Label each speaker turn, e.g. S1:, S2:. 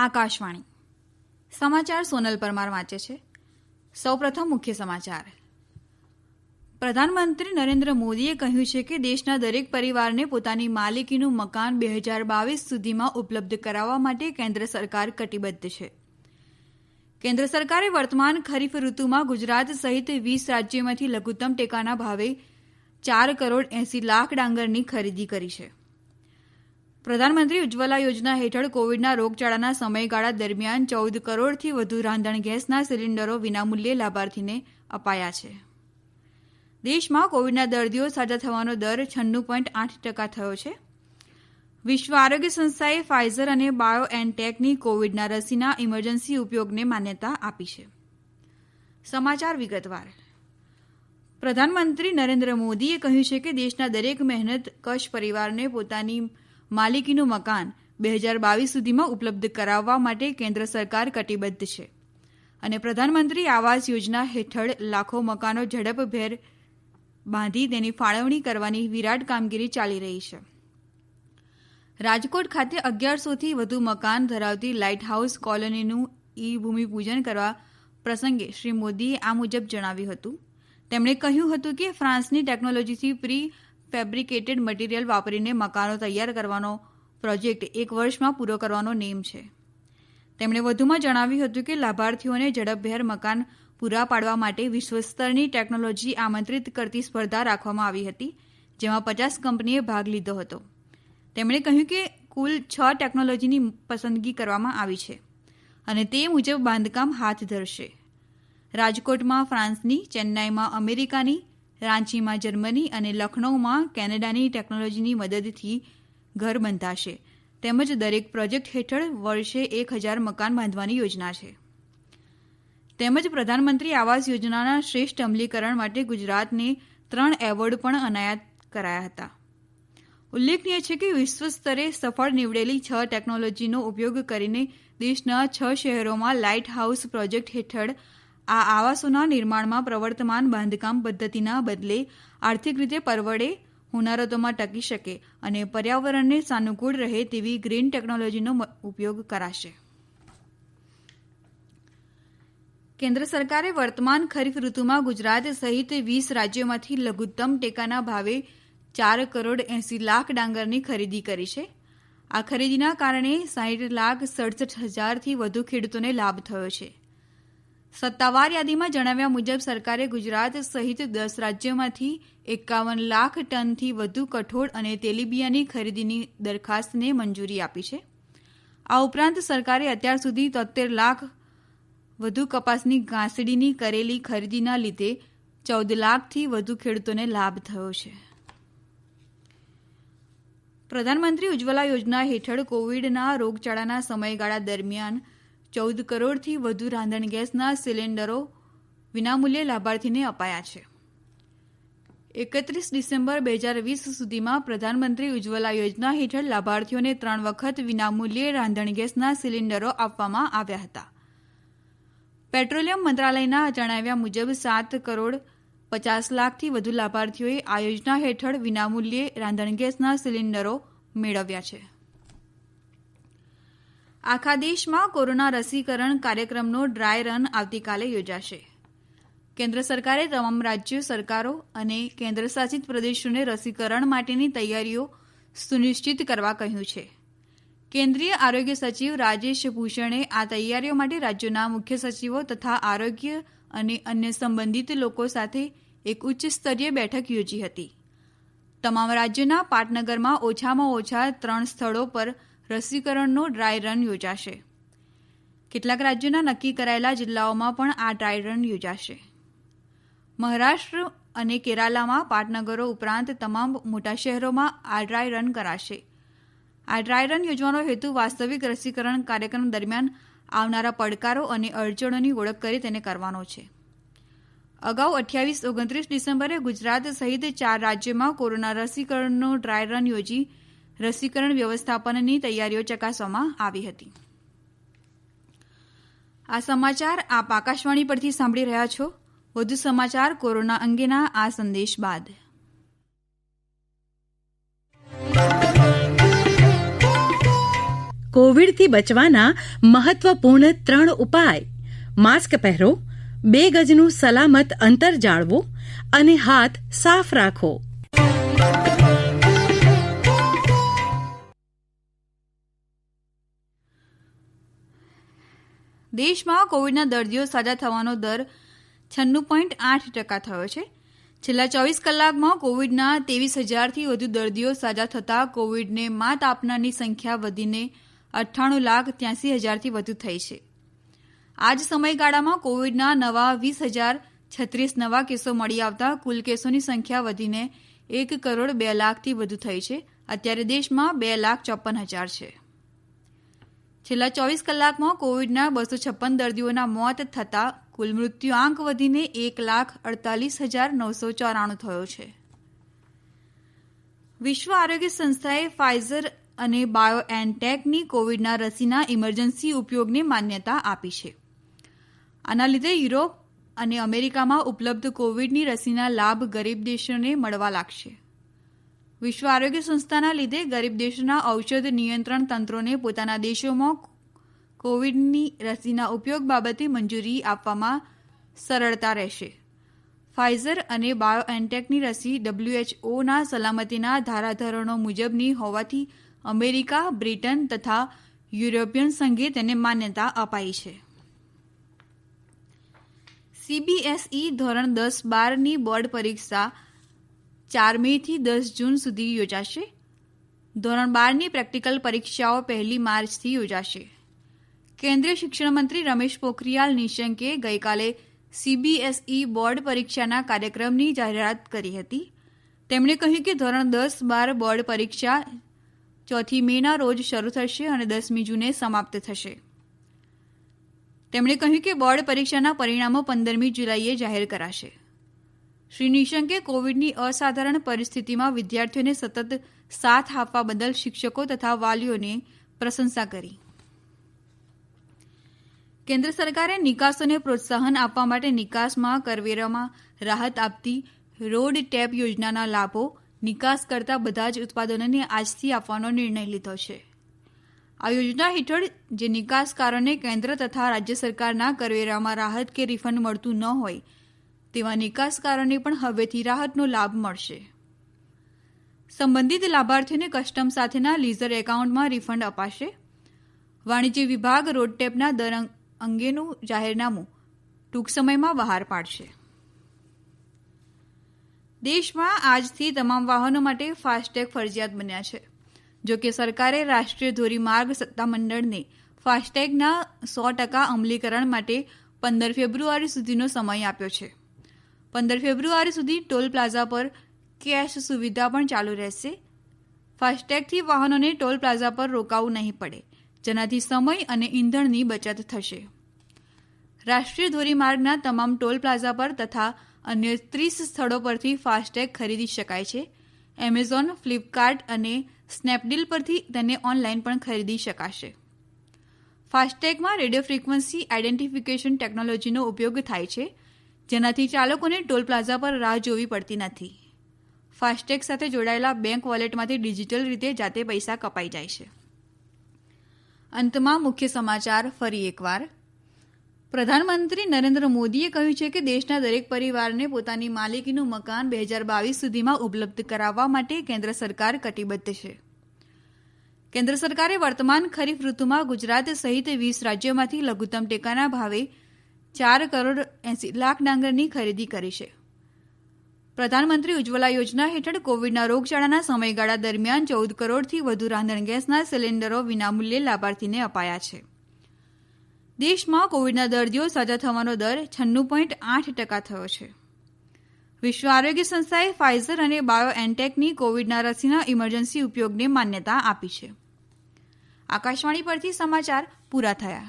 S1: આકાશવાણી સમાચાર સોનલ પરમાર વાંચે છે સૌપ્રથમ મુખ્ય સમાચાર પ્રધાનમંત્રી નરેન્દ્ર મોદીએ કહ્યું છે કે દેશના દરેક પરિવારને પોતાની માલિકીનું મકાન બે હજાર બાવીસ સુધીમાં ઉપલબ્ધ કરાવવા માટે કેન્દ્ર સરકાર કટિબદ્ધ છે કેન્દ્ર સરકારે વર્તમાન ખરીફ ઋતુમાં ગુજરાત સહિત વીસ રાજ્યોમાંથી લઘુત્તમ ટેકાના ભાવે ચાર કરોડ એંસી લાખ ડાંગરની ખરીદી કરી છે પ્રધાનમંત્રી ઉજ્જવલા યોજના હેઠળ કોવિડના રોગયાળાના સમયગાળા દરમિયાન ચૌદ કરોડથી વધુ રાંધણ ગેસના સિલિન્ડરો વિનામૂલ્યે લાભાર્થીને અપાયા છે દેશમાં કોવિડના દર્દીઓ સાજા થવાનો દર છન્નું પોઈન્ટ આઠ ટકા થયો છે વિશ્વ આરોગ્ય સંસ્થાએ ફાઇઝર અને બાયો એન્ડ ટેકની કોવિડના રસીના ઇમરજન્સી ઉપયોગને માન્યતા આપી છે સમાચાર વિગતવાર પ્રધાનમંત્રી નરેન્દ્ર મોદીએ કહ્યું છે કે દેશના દરેક મહેનત કશ પરિવારને પોતાની માલિકીનું મકાન બે હજાર બાવીસ સુધીમાં ઉપલબ્ધ કરાવવા માટે કેન્દ્ર સરકાર કટિબદ્ધ છે અને પ્રધાનમંત્રી આવાસ યોજના હેઠળ લાખો મકાનો ઝડપભેર બાંધી તેની ફાળવણી કરવાની વિરાટ કામગીરી ચાલી રહી છે રાજકોટ ખાતે અગિયારસોથી વધુ મકાન ધરાવતી લાઇટ હાઉસ કોલોનીનું ઈ ભૂમિપૂજન કરવા પ્રસંગે શ્રી મોદીએ આ મુજબ જણાવ્યું હતું તેમણે કહ્યું હતું કે ફ્રાન્સની ટેકનોલોજીથી પ્રી ફેબ્રિકેટેડ મટીરીયલ વાપરીને મકાનો તૈયાર કરવાનો પ્રોજેક્ટ એક વર્ષમાં પૂરો કરવાનો નેમ છે તેમણે વધુમાં જણાવ્યું હતું કે લાભાર્થીઓને ઝડપભેર મકાન પૂરા પાડવા માટે વિશ્વસ્તરની ટેકનોલોજી આમંત્રિત કરતી સ્પર્ધા રાખવામાં આવી હતી જેમાં પચાસ કંપનીએ ભાગ લીધો હતો તેમણે કહ્યું કે કુલ છ ટેકનોલોજીની પસંદગી કરવામાં આવી છે અને તે મુજબ બાંધકામ હાથ ધરશે રાજકોટમાં ફ્રાન્સની ચેન્નાઈમાં અમેરિકાની રાંચીમાં જર્મની અને લખનૌમાં કેનેડાની ટેકનોલોજીની મદદથી ઘર બંધાશે તેમજ દરેક પ્રોજેક્ટ હેઠળ વર્ષે એક હજાર મકાન બાંધવાની યોજના છે તેમજ પ્રધાનમંત્રી આવાસ યોજનાના શ્રેષ્ઠ અમલીકરણ માટે ગુજરાતને ત્રણ એવોર્ડ પણ અનાયત કરાયા હતા ઉલ્લેખનીય છે કે વિશ્વસ્તરે સફળ નીવડેલી છ ટેકનોલોજીનો ઉપયોગ કરીને દેશના છ શહેરોમાં લાઇટ હાઉસ પ્રોજેક્ટ હેઠળ આ આવાસોના નિર્માણમાં પ્રવર્તમાન બાંધકામ પદ્ધતિના બદલે આર્થિક રીતે પરવડે હોનારતોમાં ટકી શકે અને પર્યાવરણને સાનુકૂળ રહે તેવી ગ્રીન ટેકનોલોજીનો ઉપયોગ કરાશે કેન્દ્ર સરકારે વર્તમાન ખરીફ ઋતુમાં ગુજરાત સહિત વીસ રાજ્યોમાંથી લઘુત્તમ ટેકાના ભાવે ચાર કરોડ એંસી લાખ ડાંગરની ખરીદી કરી છે આ ખરીદીના કારણે સાહીઠ લાખ સડસઠ હજારથી વધુ ખેડૂતોને લાભ થયો છે સત્તાવાર યાદીમાં જણાવ્યા મુજબ સરકારે ગુજરાત સહિત દસ રાજ્યોમાંથી એકાવન લાખ ટનથી વધુ કઠોળ અને તેલીબિયાંની ખરીદીની દરખાસ્તને મંજૂરી આપી છે આ ઉપરાંત સરકારે અત્યાર સુધી તોત્તેર લાખ વધુ કપાસની ઘાસડીની કરેલી ખરીદીના લીધે ચૌદ લાખથી વધુ ખેડૂતોને લાભ થયો છે પ્રધાનમંત્રી ઉજ્જવલા યોજના હેઠળ કોવિડના રોગચાળાના સમયગાળા દરમિયાન ચૌદ કરોડથી વધુ રાંધણ ગેસના સિલિન્ડરો વિનામૂલ્યે લાભાર્થીને અપાયા છે એકત્રીસ ડિસેમ્બર બે હજાર વીસ સુધીમાં પ્રધાનમંત્રી ઉજ્જવલા યોજના હેઠળ લાભાર્થીઓને ત્રણ વખત વિનામૂલ્યે રાંધણ ગેસના સિલિન્ડરો આપવામાં આવ્યા હતા પેટ્રોલિયમ મંત્રાલયના જણાવ્યા મુજબ સાત કરોડ પચાસ લાખથી વધુ લાભાર્થીઓએ આ યોજના હેઠળ વિનામૂલ્યે રાંધણ ગેસના સિલિન્ડરો મેળવ્યા છે આખા દેશમાં કોરોના રસીકરણ કાર્યક્રમનો ડ્રાય રન આવતીકાલે યોજાશે કેન્દ્ર સરકારે તમામ રાજ્ય સરકારો અને કેન્દ્રશાસિત પ્રદેશોને રસીકરણ માટેની તૈયારીઓ સુનિશ્ચિત કરવા કહ્યું છે કેન્દ્રીય આરોગ્ય સચિવ રાજેશ ભૂષણે આ તૈયારીઓ માટે રાજ્યોના મુખ્ય સચિવો તથા આરોગ્ય અને અન્ય સંબંધિત લોકો સાથે એક ઉચ્ચ સ્તરીય બેઠક યોજી હતી તમામ રાજ્યોના પાટનગરમાં ઓછામાં ઓછા ત્રણ સ્થળો પર રસીકરણનો ડ્રાય રન યોજાશે કેટલાક રાજ્યોના નક્કી કરાયેલા જિલ્લાઓમાં પણ આ ડ્રાય રન યોજાશે મહારાષ્ટ્ર અને કેરાલામાં પાટનગરો ઉપરાંત તમામ મોટા શહેરોમાં આ ડ્રાય રન કરાશે આ ડ્રાય રન યોજવાનો હેતુ વાસ્તવિક રસીકરણ કાર્યક્રમ દરમિયાન આવનારા પડકારો અને અડચણોની ઓળખ કરી તેને કરવાનો છે અગાઉ અઠ્યાવીસ ઓગણત્રીસ ડિસેમ્બરે ગુજરાત સહિત ચાર રાજ્યોમાં કોરોના રસીકરણનો ડ્રાય રન યોજી રસીકરણ વ્યવસ્થાપનની તૈયારીઓ ચકાસવામાં આવી હતી આ સમાચાર આપ આકાશવાણી પરથી સાંભળી રહ્યા છો વધુ સમાચાર કોરોના અંગેના આ સંદેશ બાદ કોવિડથી બચવાના મહત્વપૂર્ણ ત્રણ ઉપાય માસ્ક પહેરો બે ગજનું સલામત અંતર જાળવો અને હાથ સાફ રાખો દેશમાં કોવિડના દર્દીઓ સાજા થવાનો દર છન્નું પોઈન્ટ આઠ ટકા થયો છે છેલ્લા ચોવીસ કલાકમાં કોવિડના ત્રેવીસ હજારથી વધુ દર્દીઓ સાજા થતાં કોવિડને માત આપનારની સંખ્યા વધીને અઠ્ઠાણું લાખ ત્યાંસી હજારથી વધુ થઈ છે આ જ સમયગાળામાં કોવિડના નવા વીસ હજાર છત્રીસ નવા કેસો મળી આવતા કુલ કેસોની સંખ્યા વધીને એક કરોડ બે લાખથી વધુ થઈ છે અત્યારે દેશમાં બે લાખ ચોપન હજાર છે છેલ્લા ચોવીસ કલાકમાં કોવિડના બસો છપ્પન દર્દીઓના મોત થતાં કુલ મૃત્યુઆંક વધીને એક લાખ અડતાલીસ હજાર નવસો ચોરાણું થયો છે વિશ્વ આરોગ્ય સંસ્થાએ ફાઇઝર અને બાયો એનટેકની કોવિડના રસીના ઇમરજન્સી ઉપયોગને માન્યતા આપી છે આના લીધે યુરોપ અને અમેરિકામાં ઉપલબ્ધ કોવિડની રસીના લાભ ગરીબ દેશોને મળવા લાગશે વિશ્વ આરોગ્ય સંસ્થાના લીધે ગરીબ દેશોના ઔષધ નિયંત્રણ તંત્રોને પોતાના દેશોમાં કોવિડની રસીના ઉપયોગ બાબતે મંજૂરી આપવામાં સરળતા રહેશે ફાઇઝર અને બાયો એન્ટેકની રસી ડબલ્યુએચઓના સલામતીના ધારાધોરણો મુજબની હોવાથી અમેરિકા બ્રિટન તથા યુરોપિયન સંઘે તેને માન્યતા અપાઈ છે સીબીએસઈ ધોરણ દસ બારની બોર્ડ પરીક્ષા ચાર મેથી દસ જૂન સુધી યોજાશે ધોરણ બારની પ્રેક્ટિકલ પરીક્ષાઓ પહેલી માર્ચથી યોજાશે કેન્દ્રીય શિક્ષણમંત્રી રમેશ પોખરીયાલ નિશંકે ગઈકાલે સીબીએસઈ બોર્ડ પરીક્ષાના કાર્યક્રમની જાહેરાત કરી હતી તેમણે કહ્યું કે ધોરણ દસ બાર બોર્ડ પરીક્ષા ચોથી મેના રોજ શરૂ થશે અને દસમી જૂને સમાપ્ત થશે તેમણે કહ્યું કે બોર્ડ પરીક્ષાના પરિણામો પંદરમી જુલાઈએ જાહેર કરાશે શ્રી નિશંકે કોવિડની અસાધારણ પરિસ્થિતિમાં વિદ્યાર્થીઓને સતત સાથ આપવા બદલ શિક્ષકો તથા વાલીઓને પ્રશંસા કરી કેન્દ્ર સરકારે નિકાસોને પ્રોત્સાહન આપવા માટે નિકાસમાં કરવેરામાં રાહત આપતી રોડ ટેપ યોજનાના લાભો નિકાસ કરતા બધા જ ઉત્પાદનોને આજથી આપવાનો નિર્ણય લીધો છે આ યોજના હેઠળ જે નિકાસકારોને કેન્દ્ર તથા રાજ્ય સરકારના કરવેરામાં રાહત કે રિફંડ મળતું ન હોય તેવા નિકાસકારોને પણ હવેથી રાહતનો લાભ મળશે સંબંધિત લાભાર્થીઓને કસ્ટમ સાથેના લીઝર એકાઉન્ટમાં રિફંડ અપાશે વાણિજ્ય વિભાગ રોડ ટેપના દર અંગેનું જાહેરનામું ટૂંક સમયમાં બહાર પાડશે દેશમાં આજથી તમામ વાહનો માટે ફાસ્ટેગ ફરજિયાત બન્યા છે જો કે સરકારે રાષ્ટ્રીય ધોરીમાર્ગ સત્તામંડળને ફાસ્ટેગના સો ટકા અમલીકરણ માટે પંદર ફેબ્રુઆરી સુધીનો સમય આપ્યો છે પંદર ફેબ્રુઆરી સુધી ટોલ પ્લાઝા પર કેશ સુવિધા પણ ચાલુ રહેશે ફાસ્ટેગથી વાહનોને ટોલ પ્લાઝા પર રોકાવું નહીં પડે જેનાથી સમય અને ઇંધણની બચત થશે રાષ્ટ્રીય ધોરીમાર્ગના તમામ ટોલ પ્લાઝા પર તથા અન્ય ત્રીસ સ્થળો પરથી ફાસ્ટેગ ખરીદી શકાય છે એમેઝોન ફ્લિપકાર્ટ અને સ્નેપડીલ પરથી તેને ઓનલાઈન પણ ખરીદી શકાશે ફાસ્ટેગમાં રેડિયો ફ્રીક્વન્સી આઇડેન્ટિફિકેશન ટેકનોલોજીનો ઉપયોગ થાય છે જેનાથી ચાલકોને ટોલ પ્લાઝા પર રાહ જોવી પડતી નથી ફાસ્ટેગ સાથે જોડાયેલા બેંક વોલેટમાંથી ડિજિટલ રીતે જાતે પૈસા કપાઈ જાય છે અંતમાં મુખ્ય સમાચાર ફરી એકવાર પ્રધાનમંત્રી નરેન્દ્ર મોદીએ કહ્યું છે કે દેશના દરેક પરિવારને પોતાની માલિકીનું મકાન બે હજાર બાવીસ સુધીમાં ઉપલબ્ધ કરાવવા માટે કેન્દ્ર સરકાર કટિબદ્ધ છે કેન્દ્ર સરકારે વર્તમાન ખરીફ ઋતુમાં ગુજરાત સહિત વીસ રાજ્યોમાંથી લઘુત્તમ ટેકાના ભાવે ચાર કરોડ એંસી લાખ ડાંગરની ખરીદી કરી છે પ્રધાનમંત્રી ઉજ્જવલા યોજના હેઠળ કોવિડના રોગયાળાના સમયગાળા દરમિયાન ચૌદ કરોડથી વધુ રાંધણ ગેસના સિલિન્ડરો વિનામૂલ્યે લાભાર્થીને અપાયા છે દેશમાં કોવિડના દર્દીઓ સાજા થવાનો દર છન્નું પોઈન્ટ આઠ ટકા થયો છે વિશ્વ આરોગ્ય સંસ્થાએ ફાઇઝર અને બાયો એનટેકની કોવિડના રસીના ઇમરજન્સી ઉપયોગને માન્યતા આપી છે આકાશવાણી પરથી સમાચાર પૂરા થયા